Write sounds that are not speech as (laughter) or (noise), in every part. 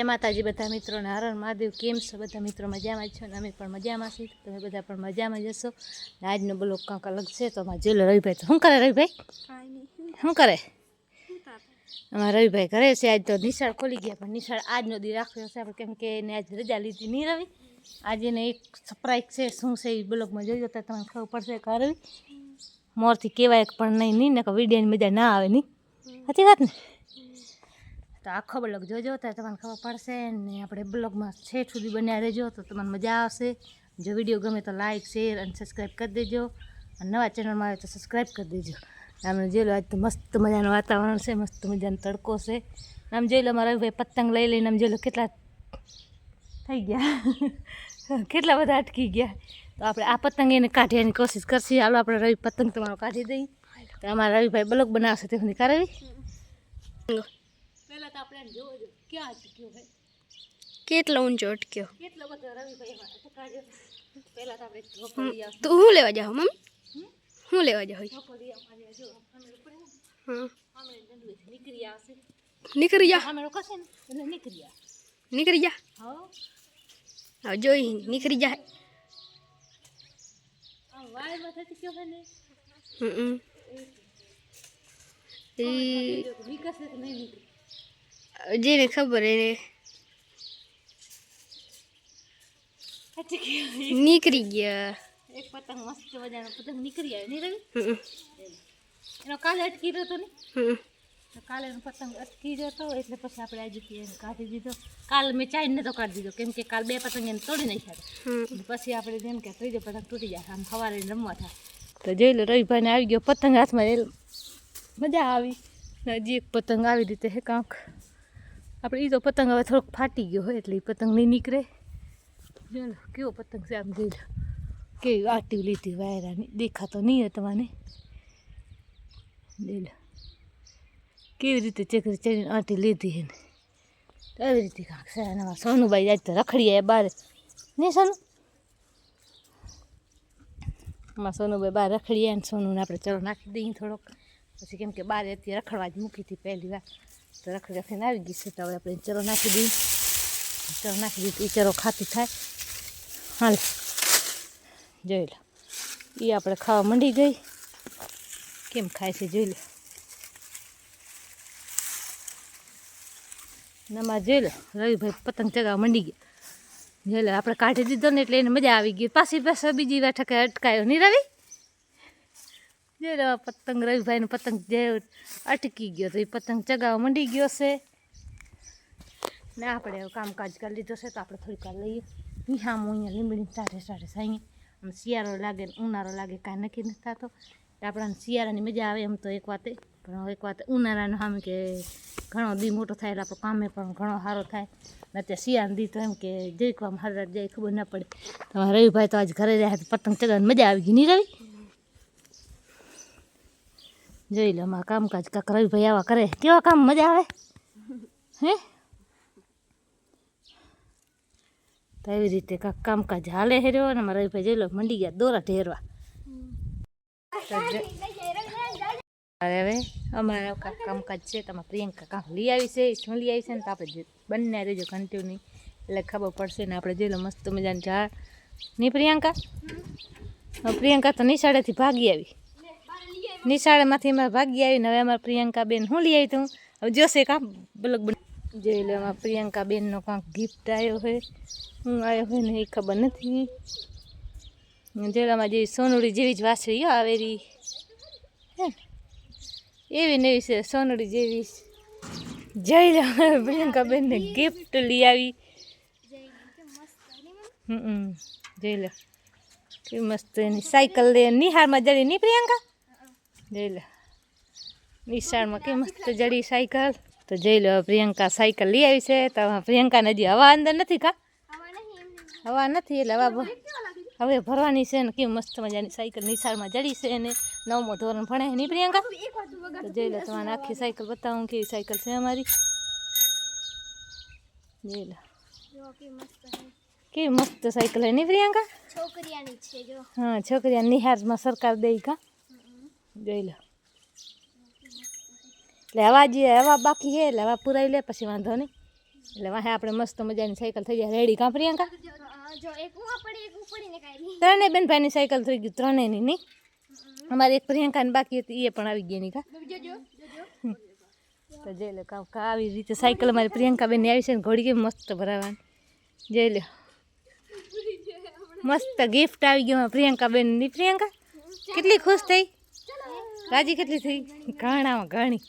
જય માતાજી બધા મિત્રોને હરણ મહાદેવ કેમ છો? બધા મિત્રો મજામાં છો ને? અમે પણ મજામાં છીએ. તમે બધા પણ મજામાં જશો ને આજનો બ્લોક કંઈક અલગ છે, તો અમારા લો રવિભાઈ તો શું કરે રવિભાઈ? શું કરે? અમારા રવિભાઈ કરે છે. આજ તો નિશાળ ખોલી ગયા, પણ નિશાળ આજનો દી રાખ્યો છે. આપણે કેમ કે એને આજ રજા લીધી નહીં રવિ. આજે એને એક સરપ્રાઈઝ છે, શું છે એ બ્લોગમાં જોઈ તો તમને ખબર પડશે કે રવિ મોરથી કહેવાય પણ નહીં નહીં ને કે વિડીયાની મજા ના આવે નહીં. સાચી વાત ને? તો આખો બ્લોગ જોજો તો તમને ખબર પડશે ને આપણે બ્લોગમાં છેઠ સુધી બન્યા રહેજો, તો તમને મજા આવશે. જો વીડિયો ગમે તો લાઇક શેર અને સબસ્ક્રાઈબ કરી દેજો. અને નવા ચેનલમાં આવે તો સબસ્ક્રાઈબ કરી દેજો. આમ જોઈ લો, આજ તો મસ્ત મજાનું વાતાવરણ છે, મસ્ત મજાનો તડકો છે. આમ જોઈ લો, મારા ભાઈ પતંગ લઈ લઈને આમ જોઈ લો કેટલા થઈ ગયા. કેટલા બધા અટકી ગયા. તો આપણે આ પતંગ એને કાઢવાની કોશિશ કરશે. હાલો, આપણે રવિ પતંગ તમારો કાઢી દઈએ તો અમારા રવિભાઈ બ્લોગ બનાવશે, તે સુધી કાઢવી પહેલાં તો આપણે જોવો જો ક્યાં અટક્યો હે? કેટલો ઊંચો અટક્યો? કેટલો બધો રવિભાઈ પહેલાં તો આપણે તો હું લેવા જાઉં મમ્મી? હું લેવા જાઉં ઝોપડી અમારી જો. અમે ઉપર હા. અમે જલ્દી નીકળી આવશે. નીકળી જા. અમે કશે ને એટલે નીકળી જા. હા. જોઈ નીકળી જા. વાયરમાં થતી કયો છે ને? હમ એ જો તો નીકળશે કે નહીં નીકળે. જેને ખબર એને નીકળી ગયા એક પતંગ મસ્ત મજાનો પતંગ નીકળી આવે નહીં રવિ એનો કાલે અટકી રહ્યો હતો ને કાલે એનો પતંગ અટકી જતો એટલે પછી આપણે આજે એને કાઢી દીધો કાલ મેં ચાઈને તો કાઢી દીધો કેમ કે કાલ બે પતંગ એને તોડી નાખ્યા હતા પછી આપણે જેમ કે ત્રીજો પતંગ તૂટી જાય આમ સવારે રમવા થાય તો જોઈ લો રવિભાઈને આવી ગયો પતંગ હાથમાં મજા આવી હજી એક પતંગ આવી રીતે હે કાંક આપણે એ તો પતંગ હવે થોડોક ફાટી ગયો હોય એટલે એ પતંગ નહીં નીકળે. જો કેવો પતંગ છે આમ જોઈ લો. કેવી આટી લીધી વાયરાની. દેખાતો નહીં હોય તમને જોઈ કેવી રીતે ચકરી ચડીને આંટી લીધી એને. આવી રીતે કાંક સારા સોનુભાઈ જાય તો રખડી આવ્યા નહીં સોનું? અમારા સોનુભાઈ બહાર રખડી આવ્યા ને સોનુને આપણે ચલો નાખી દઈએ થોડોક. પછી કેમ કે બારે અત્યારે રખડવા જ મૂકી હતી પહેલી વાર. તો રખડી રખડીને આવી ગઈ છે. તો હવે આપણે ચરો નાખી દઈએ. ચલો નાખી દીધી એ ચરો ખાતી થાય. હાલ. જોઈ લો. એ આપણે ખાવા મંડી ગઈ. કેમ ખાય છે જોઈ લો. નમાજ જોઈ લો. રવિભાઈ પતંગ ચગાવવા મંડી ગયા. જોઈ લો, આપણે કાઢી દીધો ને એટલે એને મજા આવી ગઈ. પાછી પાછા બીજી વાર ઠકે અટકાયો નહીં રવિ? જોઈ રવા પતંગ, રવિભાઈનો પતંગ જે અટકી ગયો તો એ પતંગ ચગાવવા મંડી ગયો છે. ને આપણે કામકાજ કરી લીધો છે તો આપણે થોડીક વાર લઈએ. નિહામું અહીંયા લીંબડી સાઠે સાઠે સાંઈ. આમ શિયાળો લાગે ઉનાળો લાગે કાંઈ નક્કી નથી થતો. આપણને શિયાળાની મજા આવે એમ તો એક વાતે. પણ એક વાત ઉનાળાનો આમ કે ઘણો દી મોટો થાય એટલે આપણો કામે પણ ઘણો સારો થાય. ને ત્યાં શિયાળાનો દી તો એમ કે જઈકવામાં હાર જાય ખબર ના પડે. તમારે રવિભાઈ તો આજ ઘરે રહ્યા પતંગ ચગાવવાની મજા આવી ગઈ નહીં રવિ? જોઈ લો અમારા કામકાજ કાંક રવિભાઈ આવા કરે. કેવા કામ મજા આવે? હે? તો એવી રીતે કાંક કામકાજ હાલે હેર્યો અને મારા રવિભાઈ જોઈ લો મંડી ગયા દોરા ઢેરવા. હવે અમારા કાંક કામકાજ છે તમારે પ્રિયંકા કાંક લઈ આવી છે શું લઈ આવી છે ને તો આપણે બંને રહેજો કન્ટિન્યુ એટલે ખબર પડશે ને આપણે જોઈ લો મસ્ત મજાની ઝાડ. નહીં પ્રિયંકા? પ્રિયંકા તો નિશાળેથી ભાગી આવી. નિશાળેમાંથી અમારે ભાગી આવીને હવે અમારા પ્રિયંકાબેન હું લઈ આવી તું હવે જોશે કાં? બ્લોગ જોઈ લો, અમારા પ્રિયંકાબેનનો કાંક ગિફ્ટ આવ્યો હોય. હું આવ્યો હોય ને એ ખબર નથી. જેલામાં જેવી સોનુડી જેવી જ વાસળી આવેલી હે એવી ને એવી છે, સોનુડી જેવી. જઈ લો પ્રિયંકાબેનને ગિફ્ટ લઈ આવી. હમ જોઈ લો, કેવી મસ્ત એની સાયકલ લે નિહાળમાં જડી નહીં પ્રિયંકા? જોઈ લો. નિશાળમાં કે મસ્ત જડી સાયકલ. તો જઈ લો પ્રિયંકા સાયકલ લઈ આવી છે. તો પ્રિયંકાને હજી હવા અંદર નથી કા? હવા નથી એટલે હવા હવે ભરવાની છે ને કેવી મસ્ત મજાની સાયકલ. નિશાળમાં જડી છે ને નવમો ધોરણ ભણે નહીં પ્રિયંકા? તો જઈ લો તમારે આખી સાયકલ બતાવું કેવી સાયકલ છે અમારી. જઈ લો. કેવી મસ્ત સાયકલ હે નહીં પ્રિયંકા? છોકરીયાની છે જો. હા છોકરીયા નિહારમાં સરકાર દઈ કા? જોઈ લો. એટલે હવા જે હવા બાકી છે એટલે હવા પુરાઈ લે, પછી વાંધો નહીં. એટલે વાહે આપણે મસ્ત મજાની સાયકલ થઈ જાય. રેડી કાં પ્રિયંકા? જો એક ઉવા પડી એક ઉપડી ને કાઈ ત્રણેય બેન ભાઈની સાયકલ થઈ ગઈ ત્રણેયની, નહીં? અમારી એક પ્રિયંકાની બાકી હતી એ પણ આવી ગઈ ની કા? જોજો જોજો તો જઈ લો કાં કાં આવી રીતે સાયકલ અમારી પ્રિયંકા બેન આવી છે ને, ઘોડી કેમ મસ્ત ભરાવાની. જઈ લો. મસ્ત ગિફ્ટ આવી ગયું અમારી પ્રિયંકા બેનની પ્રિયંકા, કેટલી ખુશ થઈ? રાજી કેટલી થઈ? ઘણા. ઘણી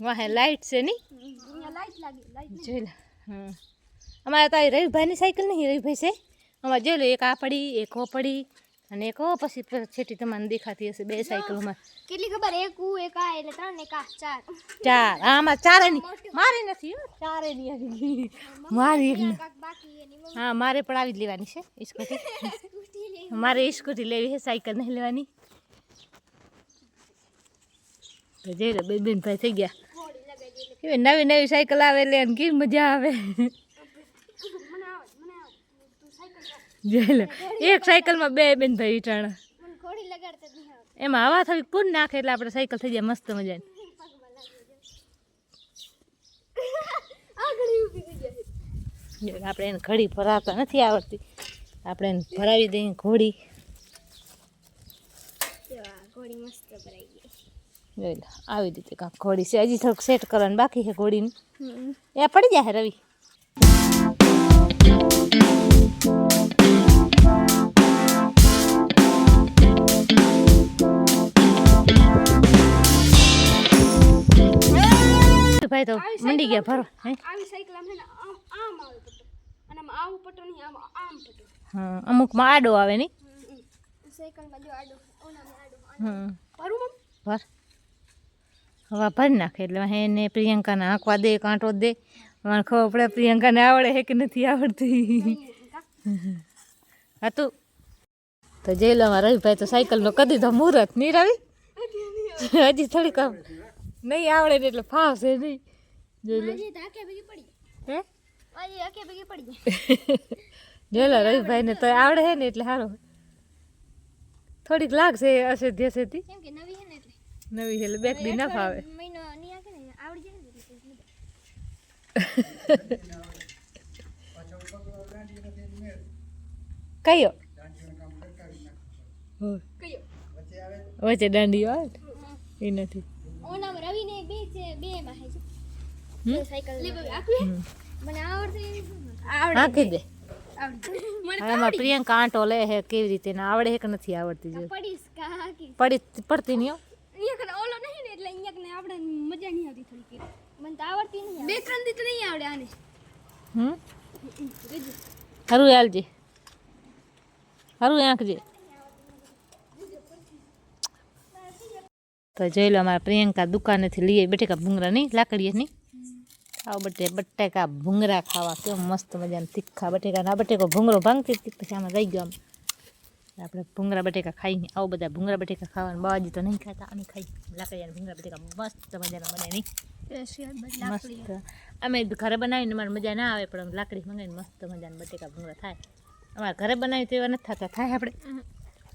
વાહે લાઈટ છે નહીં જોઈ લે. હા અમારે તો રવિભાઈની સાયકલ નહીં રવિભાઈ છે. અમારે જોઈ લો એક આ પડી એક હો પડી અને એક હો પછી છેટી તમને દેખાતી હશે બે સાયકલોમાં કેટલી ખબર? એક ઉ એક આ એટલે ત્રણ એક આ ચાર. ચાર. આમાં ચારે ની. મારે નથી ચારે ની (laughs) મારી હા મારે પણ આવી જ લેવાની છે સ્કૂટી સ્કૂટી (laughs) મારે સ્કૂટી લેવી છે સાયકલ નહીં લેવાની. તો બે બેન ભાઈ થઈ ગયા. કેવી નવી નવી સાયકલ આવે એટલે એને કેવી મજા આવે. જોઈ લો, એક સાયકલમાં બે બેન ભાઈ વીટાણા. એમાં હવા થોડીક પૂર નાખે એટલે આપણે સાયકલ થઈ જાય મસ્ત મજાની. આપણે એને ઘડી ભરાતા નથી આવડતી. આપણે એને ભરાવી દઈએ ઘોડી. ઘોડી મસ્ત ભરાઈ ગઈ. જોઈ લો આવી રીતે કાંક ઘોડી છે. હજી થોડુંક સેટ કરવાનું બાકી છે ઘોડીનું. એ પડી જાય રવિ. ભાઈ તો મંડી ગયા ભરો હે? અમુકમાં આડો આવે નહીં? ભર. હવા ભરી નાખે એટલે એને પ્રિયંકાને આંકવા દે કાંટો દે. મને ખબર પડે પ્રિયંકાને આવડે છે કે નથી આવડતી. (laughs) હતું તો. જેલોમાં રવિભાઈ તો સાયકલનો કદી તો મુહૂર્ત નહીં રવિ. હજી થોડીક નહીં આવડે ને એટલે ફાવશે નહીં. જોઈ લો. હે? (laughs) જોઈ લો રવિભાઈને તો આવડે છે ને એટલે સારું થોડીક લાગશે અસેધી અસેધી કેમ કે નવી એટલે બેક બી ન ફાવે. કયો વચ્ચે દાંડી આવે એ નથી ઓનામાં રવિ ને બે છે બે માં છે હમ? સાયકલ મને આવડશે નાખી દે આવડે મને હવે એમાં પ્રિયંકા આંટો લે હે કેવી રીતે ને આવડે હે કે નથી આવડતી જો પડીશ પડતી નહીં હો. અહીંયા કને ઓલો નહીં ને એટલે અહીંયા કને આપણે મજા નહીં આવતી થોડી મને તો આવડતી નહીં બે ત્રણ દી તો નહીં આવડે આને. હમ? હરું હાલજી. હરું આંકજે. તો જોઈ લો અમારા પ્રિયંકા દુકાનેથી લઈએ બટેકા ભૂંગરા નહીં? લાકડીએ નહીં? આવો બટે બટેકા ભૂંગરા ખાવા. કેમ મસ્ત મજાના તીખા બટેકા. ના બટેકો ભૂંગરો ભાંગતી પછી આમાં રહી ગયો આમ. આપણે ભૂંગરા બટેકા ખાઈને આવો બધા ભૂંગરા બટેકા ખાવાનું. બાજુ તો નહીં ખાતા અમે ખાઈ. લાકડીયા ભૂંગરા બટેકા મસ્ત મજાના બને નહીં. મસ્ત. અમે ઘરે બનાવીને મારે મજા ના આવે પણ લાકડી મંગાવીને મસ્ત મજાના બટેકા ભૂંગળા થાય. અમારે ઘરે બનાવી તો એવા નથી થતા થાય આપણે.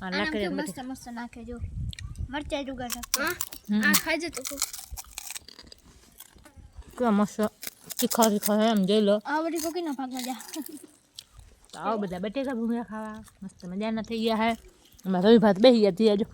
આ લાકડી મસ્ત મસ્ત નાખે જો. મરચાઈ જુગાર આ ખાજે તો. કેવા મસ્ત તીખા તીખા એમ જોઈ લો. આ બધી કોકીના ભાગમાં જા. તો આવો બધા બટેકા ભૂંગળા ખાવા. મસ્ત મજાના થઈ ગયા હે. એમાં રવિ ભાત બેસી ગયા થયા જો